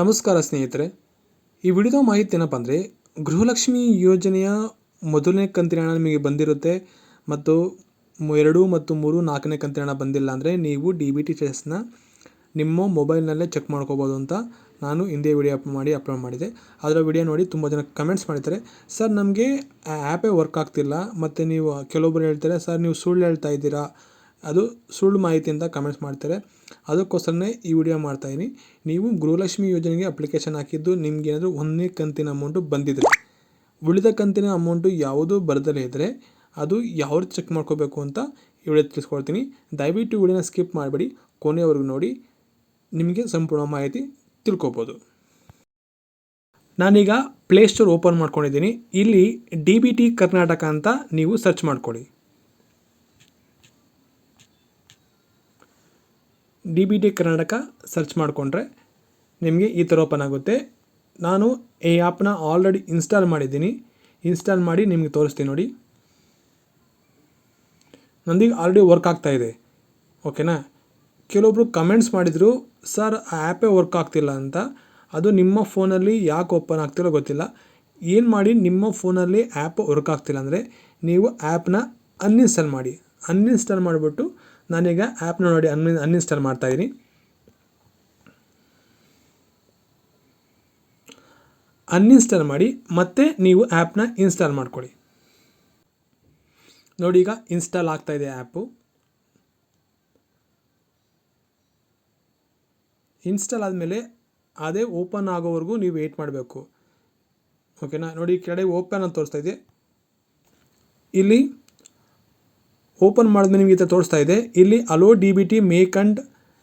ನಮಸ್ಕಾರ ಸ್ನೇಹಿತರೆ. ಈ ವಿಡಿಯೋ ಮಾಹಿತಿ ಏನಪ್ಪ ಅಂದರೆ, ಗೃಹಲಕ್ಷ್ಮಿ ಯೋಜನೆಯ ಮೊದಲನೇ ಕಂತಿನ ಹಣ ನಿಮಗೆ ಬಂದಿರುತ್ತೆ ಮತ್ತು ಎರಡು ಮತ್ತು ಮೂರು ನಾಲ್ಕನೇ ಕಂತಿನ ಹಣ ಬಂದಿಲ್ಲ ಅಂದರೆ ನೀವು ಡಿ ಬಿ ಟಿ ಟೆಸ್ಟ್ನ ನಿಮ್ಮ ಮೊಬೈಲ್ನಲ್ಲೇ ಚೆಕ್ ಮಾಡ್ಕೋಬೋದು ಅಂತ ನಾನು ಹಿಂದೆ ವಿಡಿಯೋ ಅಪ್ ಮಾಡಿ ಅಪ್ಲೋಡ್ ಮಾಡಿದೆ. ಅದರ ವಿಡಿಯೋ ನೋಡಿ ತುಂಬ ಜನ ಕಮೆಂಟ್ಸ್ ಮಾಡಿದ್ದಾರೆ. ಸರ್, ನಮಗೆ ಆ ಆ್ಯಪೇ ವರ್ಕ್ ಆಗ್ತಿಲ್ಲ. ಮತ್ತು ನೀವು ಕೆಲವೊಬ್ಬರು ಹೇಳ್ತಾರೆ, ಸರ್, ನೀವು ಸುಳ್ಳು ಹೇಳ್ತಾ ಇದ್ದೀರಾ? ಅದು ಸುಳ್ಳು ಮಾಹಿತಿ ಅಂತ ಕಮೆಂಟ್ಸ್ ಮಾಡ್ತಾರೆ. ಅದಕ್ಕೋಸ್ಕರನೇ ಈ ವಿಡಿಯೋ ಮಾಡ್ತಾಯಿದ್ದೀನಿ ನೀವು ಗೃಹಲಕ್ಷ್ಮಿ ಯೋಜನೆಗೆ ಅಪ್ಲಿಕೇಶನ್ ಹಾಕಿದ್ದು ನಿಮ್ಗೆ ಏನಾದರೂ ಒಂದನೇ ಕಂತಿನ ಅಮೌಂಟು ಬಂದಿದ್ರೆ. ಉಳಿದ ಕಂತಿನ ಅಮೌಂಟು ಯಾವುದೂ ಬರದಲ್ಲೇ ಇದ್ದರೆ ಅದು ಯಾವ ಚೆಕ್ ಮಾಡ್ಕೋಬೇಕು ಅಂತ ವಿಡಿಯೋ ತಿಳಿಸ್ಕೊಡ್ತೀನಿ. ದಯವಿಟ್ಟು ವಿಡಿಯೋನ ಸ್ಕಿಪ್ ಮಾಡಬೇಡಿ. ಕೊನೆಯವರೆಗೂ ನೋಡಿ. ನಿಮಗೆ ಸಂಪೂರ್ಣ ಮಾಹಿತಿ ತಿಳ್ಕೊಬೋದು. ನಾನೀಗ ಪ್ಲೇಸ್ಟೋರ್ ಓಪನ್ ಮಾಡ್ಕೊಂಡಿದ್ದೀನಿ. ಇಲ್ಲಿ ಡಿ ಬಿ ಟಿ ಕರ್ನಾಟಕ ಅಂತ ನೀವು ಸರ್ಚ್ ಮಾಡ್ಕೊಳ್ಳಿ. D B T Karnataka search ಮಾಡಿಕೊಂಡ್ರೆ ನಿಮಗೆ ಈ ಥರ ಓಪನ್ ಆಗುತ್ತೆ. ನಾನು ಈ ಆ್ಯಪ್ನ ಆಲ್ರೆಡಿ ಇನ್ಸ್ಟಾಲ್ ಮಾಡಿದ್ದೀನಿ. ಇನ್ಸ್ಟಾಲ್ ಮಾಡಿ ನಿಮಗೆ ತೋರಿಸ್ತೀನಿ ನೋಡಿ. ನಂದೀಗ ಆಲ್ರೆಡಿ ವರ್ಕ್ ಆಗ್ತಾ ಇದೆ. ಓಕೆನಾ ಕೆಲವೊಬ್ರು ಕಮೆಂಟ್ಸ್ ಮಾಡಿದರು ಸರ್ ಆ ಆ್ಯಪೇ ವರ್ಕ್ ಆಗ್ತಿಲ್ಲ ಅಂತ. ಅದು ನಿಮ್ಮ ಫೋನಲ್ಲಿ ಯಾಕೆ ಓಪನ್ ಆಗ್ತಿರೋ ಗೊತ್ತಿಲ್ಲ. ಏನು ಮಾಡಿ ನಿಮ್ಮ ಫೋನಲ್ಲಿ ಆ್ಯಪ್ ವರ್ಕ್ ಆಗ್ತಿಲ್ಲ ಅಂದರೆ, ನೀವು ಆ್ಯಪ್ನ ಅನ್ಇನ್ಸ್ಟಾಲ್ ಮಾಡಿ. ಅನ್ಇನ್ಸ್ಟಾಲ್ ಮಾಡಿಬಿಟ್ಟು ನಾನೀಗ ಆ್ಯಪ್ನ ನೋಡಿ ಅನ್ ಅನ್ಇನ್ಸ್ಟಾಲ್ ಮಾಡ್ತಾಯಿದ್ದೀನಿ ಅನ್ಇನ್ಸ್ಟಾಲ್ ಮಾಡಿ, ಮತ್ತೆ ನೀವು ಆ್ಯಪ್ನ ಇನ್ಸ್ಟಾಲ್ ಮಾಡ್ಕೊಳ್ಳಿ. ನೋಡಿ ಈಗ ಇನ್ಸ್ಟಾಲ್ ಆಗ್ತಾ ಇದೆ ಆ್ಯಪು ಇನ್ಸ್ಟಾಲ್ ಆದಮೇಲೆ ಅದೇ ಓಪನ್ ಆಗೋವರೆಗೂ ನೀವು ವೆಯ್ಟ್ ಮಾಡಬೇಕು. ಓಕೆನಾ ನೋಡಿ ಕೆಳಗೆ ಓಪನ್ ಅಂತ ತೋರಿಸ್ತಾ ಇದೆ. ಇಲ್ಲಿ ಓಪನ್ ಮಾಡಿದ್ಮೇಲೆ ನಿಮಗೆ ಈ ಥರ ತೋರಿಸ್ತಾ ಇದೆ. ಇಲ್ಲಿ allow D B T make and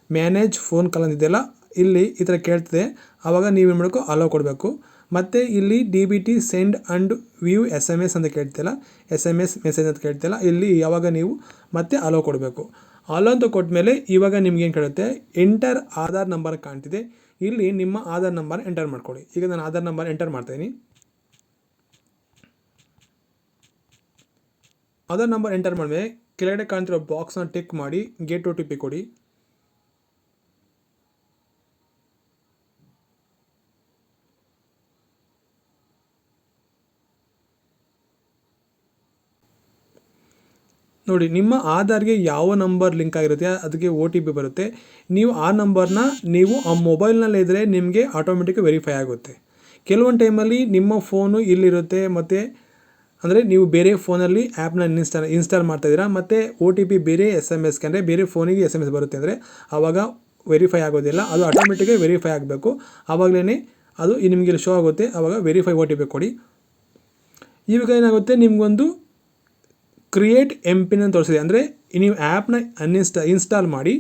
manage phone call ಅಂತಿದೆಯಲ್ಲ ಇಲ್ಲಿ ಈ ಥರ ಕೇಳ್ತಿದೆ. ಆವಾಗ ನೀವೇನು ಮಾಡಬೇಕು? ಅಲೋ ಕೊಡಬೇಕು. ಮತ್ತು ಇಲ್ಲಿ D B T send and view S M S ಅಂತ ಕೇಳ್ತಿಲ್ಲ ಎಸ್ ಎಂ ಎಸ್ ಮೆಸೇಜ್ ಅಂತ ಕೇಳ್ತಿಲ್ಲ ಇಲ್ಲಿ ಯಾವಾಗ ನೀವು ಮತ್ತೆ ಅಲೋ ಕೊಡಬೇಕು. ಅಲೋ ಅಂತ ಕೊಟ್ಟಮೇಲೆ ಇವಾಗ ನಿಮ್ಗೆ ಏನು ಕೇಳುತ್ತೆ? ಎಂಟರ್ ಆಧಾರ್ ನಂಬರ್ ಕಾಣ್ತಿದೆ. ಇಲ್ಲಿ ನಿಮ್ಮ ಆಧಾರ್ ನಂಬರ್ ಎಂಟರ್ ಮಾಡ್ಕೊಳ್ಳಿ. ಈಗ ನಾನು ಆಧಾರ್ ನಂಬರ್ ಎಂಟರ್ ಮಾಡ್ತಾಯಿದ್ದೀನಿ ಆಧಾರ್ ನಂಬರ್ ಎಂಟರ್ ಮಾಡಿದ್ರೆ ಕೆಳಗಡೆ ಕಾಣ್ತಿರೋ ಬಾಕ್ಸ್ನ ಟಿಕ್ ಮಾಡಿ ಗೇಟ್ ಒ ಟಿ ಪಿ ಕೊಡಿ. ನೋಡಿ, ನಿಮ್ಮ ಆಧಾರ್ಗೆ ಯಾವ ನಂಬರ್ ಲಿಂಕ್ ಆಗಿರುತ್ತೆ ಅದಕ್ಕೆ ಒ ಟಿ ಪಿ ಬರುತ್ತೆ. ನೀವು ಆ ನಂಬರ್ನ ನೀವು ಆ ಮೊಬೈಲ್ನಲ್ಲಿ ಇದ್ದರೆ ನಿಮಗೆ ಆಟೋಮೆಟಿಕ್ ವೆರಿಫೈ ಆಗುತ್ತೆ. ಕೆಲವೊಂದು ಟೈಮಲ್ಲಿ ನಿಮ್ಮ ಫೋನು ಇಲ್ಲಿರುತ್ತೆ, ಮತ್ತು ಅಂದರೆ ನೀವು ಬೇರೆ ಫೋನಲ್ಲಿ ಆ್ಯಪ್ನ ಇನ್ಸ್ಟಾಲ್ ಇನ್ಸ್ಟಾಲ್ ಮಾಡ್ತಾಯಿದ್ದೀರಾ ಮತ್ತು ಓ ಟಿ ಪಿ ಬೇರೆ ಎಸ್ ಎಂ ಎಸ್ಗೆ ಅಂದರೆ ಬೇರೆ ಫೋನಿಗೆ ಎಸ್ ಎಂ ಎಸ್ ಬರುತ್ತೆ ಅಂದರೆ ಆವಾಗ ವೆರಿಫೈ ಆಗೋದಿಲ್ಲ, ಅದು ಆಟೋಮೆಟಿಕಾಗಿ ವೆರಿಫೈ ಆಗಬೇಕು. ಆವಾಗಲೇ ಅದು ನಿಮಗೆ ಇಲ್ಲಿ ಶೋ ಆಗುತ್ತೆ ಆವಾಗ ವೆರಿಫೈ ಓ ಟಿ ಪಿ ಕೊಡಿ. ಇವಾಗ ಏನಾಗುತ್ತೆ, ನಿಮಗೊಂದು ಕ್ರಿಯೇಟ್ ಎಂ ಪಿನ್ ತೋರಿಸಿದೆ. ಅಂದರೆ ನೀವು ಆ್ಯಪ್ನ ಅನ್ಇನ್ಸ್ಟಾ ಇನ್ಸ್ಟಾಲ್ ಮಾಡಿ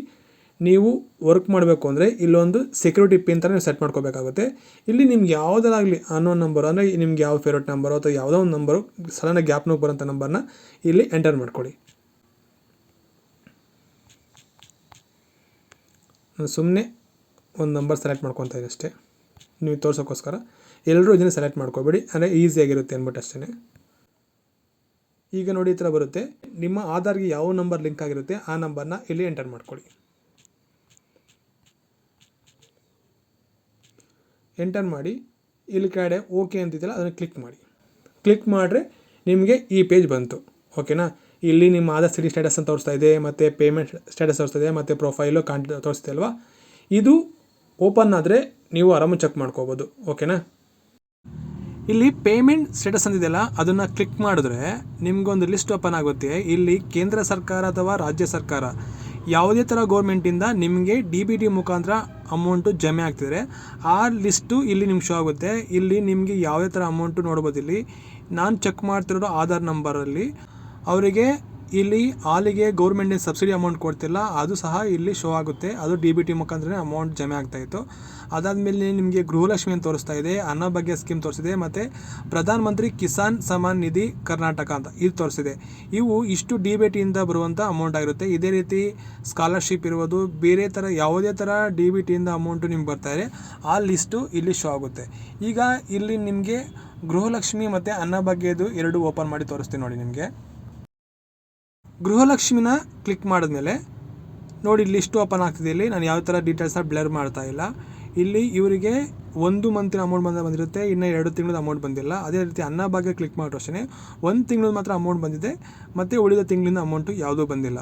ನೀವು ವರ್ಕ್ ಮಾಡಬೇಕು ಅಂದರೆ ಇಲ್ಲೊಂದು ಸೆಕ್ಯೂರಿಟಿ ಪಿನ್ ಥರ ನೀವು ಸೆಟ್ ಮಾಡ್ಕೋಬೇಕಾಗುತ್ತೆ. ಇಲ್ಲಿ ನಿಮ್ಗೆ ಯಾವುದಾಗಲಿ ಅನ್ನೋ ನಂಬರ್ ಅಂದರೆ ನಿಮ್ಗೆ ಯಾವ ಫೇವ್ರೇಟ್ ನಂಬರು ಅಥವಾ ಯಾವುದೋ ಒಂದು ನಂಬರು ಸಡನ್ನಾಗಿ ಗ್ಯಾಪ್ನಾಗ ಬರೋಂಥ ನಂಬರ್ನ ಇಲ್ಲಿ ಎಂಟರ್ ಮಾಡ್ಕೊಳ್ಳಿ. ನಾನು ಸುಮ್ಮನೆ ಒಂದು ನಂಬರ್ ಸೆಲೆಕ್ಟ್ ಮಾಡ್ಕೊತಾ ಇದ್ದೀನಿ ಅಷ್ಟೇ. ನೀವು ತೋರಿಸೋಕ್ಕೋಸ್ಕರ ಎಲ್ಲರೂ ಇದನ್ನು ಸೆಲೆಕ್ಟ್ ಮಾಡ್ಕೋಬೇಡಿ. ಅಂದರೆ ಈಸಿಯಾಗಿರುತ್ತೆ ಅಂದ್ಬಿಟ್ಟು ಅಷ್ಟೇ ಈಗ ನೋಡಿ ಈ ಥರ ಬರುತ್ತೆ. ನಿಮ್ಮ ಆಧಾರ್ಗೆ ಯಾವ ನಂಬರ್ ಲಿಂಕ್ ಆಗಿರುತ್ತೆ ಆ ನಂಬರ್ನ ಇಲ್ಲಿ ಎಂಟರ್ ಮಾಡ್ಕೊಳ್ಳಿ. ಎಂಟರ್ ಮಾಡಿ. ಇಲ್ಲಿ ಕಡೆ ಓಕೆ ಅಂತಿದ್ದಲ್ಲ ಅದನ್ನು ಕ್ಲಿಕ್ ಮಾಡಿ. ಕ್ಲಿಕ್ ಮಾಡಿದ್ರೆ ನಿಮಗೆ ಈ ಪೇಜ್ ಬಂತು. ಓಕೆನಾ ಇಲ್ಲಿ ನಿಮ್ಮ ಆಧಾರ್ ಸಿಟಿ ಸ್ಟೇಟಸ್ ಅಂತ ತೋರಿಸ್ತಾ ಇದೆ, ಮತ್ತು ಪೇಮೆಂಟ್ ಸ್ಟೇಟಸ್ ತೋರಿಸ್ತಾ ಇದೆ, ಮತ್ತು ಪ್ರೊಫೈಲು ಕಾಂಟ್ ತೋರಿಸ್ತಾ ಅಲ್ವಾ? ಇದು ಓಪನ್ ಆದರೆ ನೀವು ಆರಾಮ ಚೆಕ್ ಮಾಡ್ಕೋಬೋದು. ಓಕೆನಾ ಇಲ್ಲಿ ಪೇಮೆಂಟ್ ಸ್ಟೇಟಸ್ ಅಂತಿದೆಯಲ್ಲ, ಅದನ್ನು ಕ್ಲಿಕ್ ಮಾಡಿದ್ರೆ ನಿಮಗೊಂದು ಲಿಸ್ಟ್ ಓಪನ್ ಆಗುತ್ತೆ. ಇಲ್ಲಿ ಕೇಂದ್ರ ಸರ್ಕಾರ ಅಥವಾ ರಾಜ್ಯ ಸರ್ಕಾರ ಯಾವುದೇ ಥರ ಗೌರ್ಮೆಂಟಿಂದ ನಿಮಗೆ ಡಿ ಬಿ ಟಿ ಮುಖಾಂತರ ಅಮೌಂಟು ಜಮೆ ಆಗ್ತಿದ್ರೆ, ಆ ಲಿಸ್ಟು ಇಲ್ಲಿ ನಿಮ್ಗೆ ಶೋ ಆಗುತ್ತೆ. ಇಲ್ಲಿ ನಿಮಗೆ ಯಾವುದೇ ಥರ ಅಮೌಂಟು ನೋಡ್ಬೋದು ಇಲ್ಲಿ ನಾನು ಚೆಕ್ ಮಾಡ್ತಿರೋ ಆಧಾರ್ ನಂಬರಲ್ಲಿ ಅವರಿಗೆ ಇಲ್ಲಿ ಹಾಲಿಗೆ ಗೌರ್ಮೆಂಟಿನ ಸಬ್ಸಿಡಿ ಅಮೌಂಟ್ ಕೊಡ್ತಿಲ್ಲ, ಅದು ಸಹ ಇಲ್ಲಿ ಶೋ ಆಗುತ್ತೆ. ಅದು ಡಿ ಬಿ ಟಿ ಮುಖಾಂತರ ಅಮೌಂಟ್ ಜಮೆ ಆಗ್ತಾಯಿತ್ತು ಅದಾದಮೇಲೆ ನಿಮಗೆ ಗೃಹಲಕ್ಷ್ಮಿ ಅಂತ ತೋರಿಸ್ತಾ ಇದೆ ಅನ್ನಭಾಗ್ಯ ಸ್ಕೀಮ್ ತೋರಿಸಿದೆ ಮತ್ತು ಪ್ರಧಾನ ಮಂತ್ರಿ ಕಿಸಾನ್ ಸಮಾನ್ ನಿಧಿ ಕರ್ನಾಟಕ ಅಂತ ಇದು ತೋರಿಸಿದೆ ಇವು ಇಷ್ಟು ಡಿ ಬಿ ಟಿಯಿಂದ ಬರುವಂಥ ಅಮೌಂಟ್ ಆಗಿರುತ್ತೆ. ಇದೇ ರೀತಿ ಸ್ಕಾಲರ್ಶಿಪ್ ಇರ್ಬೋದು, ಬೇರೆ ಥರ ಯಾವುದೇ ಥರ ಡಿ ಬಿ ಟಿಯಿಂದ ಅಮೌಂಟು ನಿಮ್ಗೆ ಬರ್ತಾಯಿದೆ ಆ ಲಿಸ್ಟು ಇಲ್ಲಿ ಶೋ ಆಗುತ್ತೆ. ಈಗ ಇಲ್ಲಿ ನಿಮಗೆ ಗೃಹಲಕ್ಷ್ಮಿ ಮತ್ತು ಅನ್ನಭಾಗ್ಯದು ಎರಡು ಓಪನ್ ಮಾಡಿ ತೋರಿಸ್ತೀನಿ ನೋಡಿ ನಿಮಗೆ. ಗೃಹಲಕ್ಷ್ಮಿನ ಕ್ಲಿಕ್ ಮಾಡಿದ್ಮೇಲೆ, ನೋಡಿ ಲಿಸ್ಟ್ ಓಪನ್ ಆಗ್ತಿದೆ. ಇಲ್ಲಿ ನಾನು ಯಾವ ಥರ ಡೀಟೇಲ್ಸ್ನ ಬ್ಲರ್ ಮಾಡ್ತಾ ಇಲ್ಲ. ಇಲ್ಲಿ ಇವರಿಗೆ ಒಂದು ಮಂತಿನ ಅಮೌಂಟ್ ಬಂದ ಬಂದಿರುತ್ತೆ, ಇನ್ನು ಎರಡು ತಿಂಗಳದ ಅಮೌಂಟ್ ಬಂದಿಲ್ಲ. ಅದೇ ರೀತಿ ಅನ್ನಭಾಗ್ಯ ಕ್ಲಿಕ್ ಮಾಡಿರೋ ಅಷ್ಟೇ ಒಂದು ತಿಂಗಳದ್ದು ಮಾತ್ರ ಅಮೌಂಟ್ ಬಂದಿದೆ, ಮತ್ತು ಉಳಿದ ತಿಂಗಳಿಂದ ಅಮೌಂಟು ಯಾವುದೂ ಬಂದಿಲ್ಲ.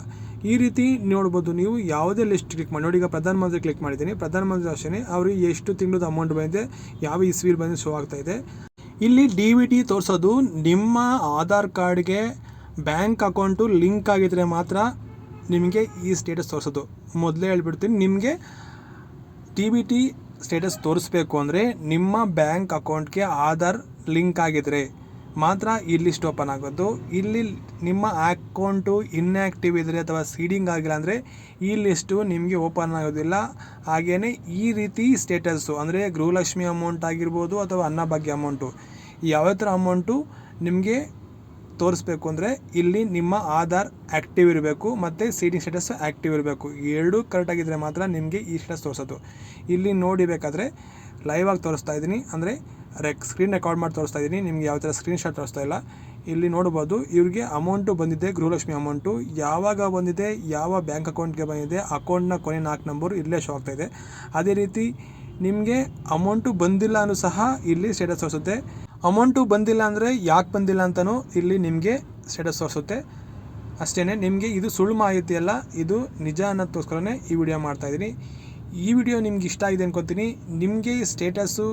ಈ ರೀತಿ ನೋಡ್ಬೋದು ನೀವು ಯಾವುದೇ ಲಿಸ್ಟ್ ಕ್ಲಿಕ್ ಮಾಡಿ, ನೋಡಿ ಈಗ ಪ್ರಧಾನಮಂತ್ರಿ ಕ್ಲಿಕ್ ಮಾಡಿದ್ದೀನಿ. ಪ್ರಧಾನಮಂತ್ರಿ ಅಷ್ಟೇ ಅವ್ರಿಗೆ ಎಷ್ಟು ತಿಂಗಳದ ಅಮೌಂಟ್ ಬಂದಿದೆ, ಯಾವ ಇಸ್ವಿಲ್ ಬಂದು ಶೋ ಆಗ್ತಾ ಇದೆ. ಇಲ್ಲಿ ಡಿ ವಿ ಟಿ ತೋರಿಸೋದು ನಿಮ್ಮ ಆಧಾರ್ ಕಾರ್ಡ್ಗೆ ಬ್ಯಾಂಕ್ ಅಕೌಂಟು ಲಿಂಕ್ ಆಗಿದ್ದರೆ ಮಾತ್ರ ನಿಮಗೆ ಈ ಸ್ಟೇಟಸ್ ತೋರಿಸೋದು. ಮೊದಲೇ ಹೇಳ್ಬಿಡ್ತೀನಿ, ನಿಮಗೆ ಟಿ ಬಿ ಟಿ ಸ್ಟೇಟಸ್ ತೋರಿಸ್ಬೇಕು ಅಂದರೆ ನಿಮ್ಮ ಬ್ಯಾಂಕ್ ಅಕೌಂಟ್ಗೆ ಆಧಾರ್ ಲಿಂಕ್ ಆಗಿದ್ರೆ ಮಾತ್ರ ಈ ಲಿಸ್ಟ್ ಓಪನ್ ಆಗೋದು. ಇಲ್ಲಿ ನಿಮ್ಮ ಅಕೌಂಟು ಇನ್ಆ್ಯಕ್ಟಿವ್ ಇದ್ದರೆ ಅಥವಾ ಸೀಡಿಂಗ್ ಆಗಿಲ್ಲ ಅಂದರೆ ಈ ಲಿಸ್ಟು ನಿಮಗೆ ಓಪನ್ ಆಗೋದಿಲ್ಲ. ಹಾಗೆಯೇ ಈ ರೀತಿ ಸ್ಟೇಟಸ್ಸು ಅಂದರೆ ಗೃಹಲಕ್ಷ್ಮಿ ಅಮೌಂಟ್ ಆಗಿರ್ಬೋದು ಅಥವಾ ಅನ್ನಭಾಗ್ಯ ಅಮೌಂಟು ಯಾವ ಥರ ಅಮೌಂಟು ನಿಮಗೆ ತೋರಿಸ್ಬೇಕು ಅಂದರೆ ಇಲ್ಲಿ ನಿಮ್ಮ ಆಧಾರ್ ಆ್ಯಕ್ಟಿವ್ ಇರಬೇಕು ಮತ್ತು ಸೀಟಿಂಗ್ ಸ್ಟೇಟಸ್ ಆ್ಯಕ್ಟಿವ್ ಇರಬೇಕು. ಎರಡೂ ಕರೆಕ್ಟಾಗಿದ್ದರೆ ಮಾತ್ರ ನಿಮಗೆ ಈ ಸ್ಟೇಟಸ್ ತೋರಿಸೋದು. ಇಲ್ಲಿ ನೋಡಿಬೇಕಾದ್ರೆ ಲೈವ್ ಆಗಿ ತೋರಿಸ್ತಾ ಇದ್ದೀನಿ. ಅಂದರೆ ರೆಕ್ ಸ್ಕ್ರೀನ್ ರೆಕಾರ್ಡ್ ಮಾಡಿ ತೋರಿಸ್ತಾ ಇದ್ದೀನಿ. ನಿಮಗೆ ಯಾವ ಥರ ಸ್ಕ್ರೀನ್ ಶಾಟ್ ತೋರಿಸ್ತಾ ಇಲ್ಲ. ಇಲ್ಲಿ ನೋಡ್ಬೋದು ಇವ್ರಿಗೆ ಅಮೌಂಟು ಬಂದಿದೆ, ಗೃಹಲಕ್ಷ್ಮಿ ಅಮೌಂಟು ಯಾವಾಗ ಬಂದಿದೆ, ಯಾವ ಬ್ಯಾಂಕ್ ಅಕೌಂಟ್ಗೆ ಬಂದಿದೆ ಅಕೌಂಟ್ನ ಕೊನೆ ನಾಲ್ಕು ನಂಬರು ಇಲ್ಲೇ ಶೋ ಇದೆ. ಅದೇ ರೀತಿ ನಿಮಗೆ ಅಮೌಂಟು ಬಂದಿಲ್ಲ ಅನ್ನೂ ಸಹ ಇಲ್ಲಿ ಸ್ಟೇಟಸ್ ತೋರಿಸುತ್ತೆ. ಅಮೌಂಟು ಬಂದಿಲ್ಲ ಅಂದರೆ ಯಾಕೆ ಬಂದಿಲ್ಲ ಅಂತಲೂ ಇಲ್ಲಿ ನಿಮಗೆ ಸ್ಟೇಟಸ್ ತೋರಿಸುತ್ತೆ. ಅಷ್ಟೇ ನಿಮಗೆ ಇದು ಸುಳ್ಳು ಮಾಹಿತಿ ಅಲ್ಲ, ಇದು ನಿಜ ಅನ್ನೋದಕ್ಕೋಸ್ಕರನೇ ಈ ವಿಡಿಯೋ ಮಾಡ್ತಾಯಿದ್ದೀನಿ ಈ ವಿಡಿಯೋ ನಿಮ್ಗೆ ಇಷ್ಟ ಆಗಿದೆ ಅನ್ಕೊತೀನಿ. ನಿಮಗೆ ಸ್ಟೇಟಸ್ಸು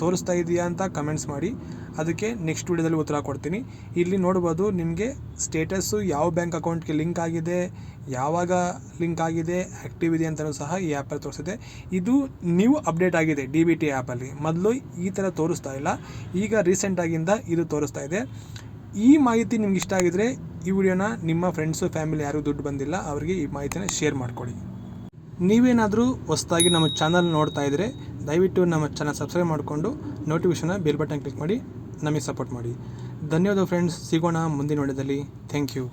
ತೋರಿಸ್ತಾ ಇದೆಯಾ ಅಂತ ಕಮೆಂಟ್ಸ್ ಮಾಡಿ. ಅದಕ್ಕೆ ನೆಕ್ಸ್ಟ್ ವಿಡಿಯೋದಲ್ಲಿ ಉತ್ತರ ಕೊಡ್ತೀನಿ. ಇಲ್ಲಿ ನೋಡ್ಬೋದು ನಿಮಗೆ ಸ್ಟೇಟಸ್ಸು ಯಾವ ಬ್ಯಾಂಕ್ ಅಕೌಂಟ್ಗೆ ಲಿಂಕ್ ಆಗಿದೆ, ಯಾವಾಗ ಲಿಂಕ್ ಆಗಿದೆ ಆ್ಯಕ್ಟಿವ್ ಇದೆ ಅಂತಲೂ ಸಹ ಈ ಆ್ಯಪಲ್ಲಿ ತೋರಿಸಿದೆ. ಇದು ನೀವು ಅಪ್ಡೇಟ್ ಆಗಿದೆ ಡಿ ಬಿ ಟಿ ಆ್ಯಪಲ್ಲಿ ಮೊದಲು ಈ ಥರ ತೋರಿಸ್ತಾ ಇಲ್ಲ. ಈಗ ರೀಸೆಂಟಾಗಿಂದ ಇದು ತೋರಿಸ್ತಾ ಇದೆ. ಈ ಮಾಹಿತಿ ನಿಮ್ಗೆ ಇಷ್ಟ ಆಗಿದ್ರೆ ಈ ವಿಡಿಯೋನ ನಿಮ್ಮ ಫ್ರೆಂಡ್ಸು ಫ್ಯಾಮಿಲಿ ಯಾರಿಗೂ ದುಡ್ಡು ಬಂದಿಲ್ಲ, ಅವರಿಗೆ ಈ ಮಾಹಿತಿನ ಶೇರ್ ಮಾಡಿಕೊಡಿ ನೀವೇನಾದರೂ ಹೊಸದಾಗಿ ನಮ್ಮ ಚಾನಲ್ ನೋಡ್ತಾ ಇದ್ದರೆ ದಯವಿಟ್ಟು ನಮ್ಮ ಚಾನಲ್ ಸಬ್ಸ್ಕ್ರೈಬ್ ಮಾಡಿಕೊಂಡು ನೋಟಿಫಿಕೇಷನ್ನ ಬೆಲ್ ಬಟನ್ ಕ್ಲಿಕ್ ಮಾಡಿ ನಮಗೆ ಸಪೋರ್ಟ್ ಮಾಡಿ. ಧನ್ಯವಾದ ಫ್ರೆಂಡ್ಸ್ ಸಿಗೋಣ ಮುಂದಿನ ವಿಡಿಯೋದಲ್ಲಿ. Thank you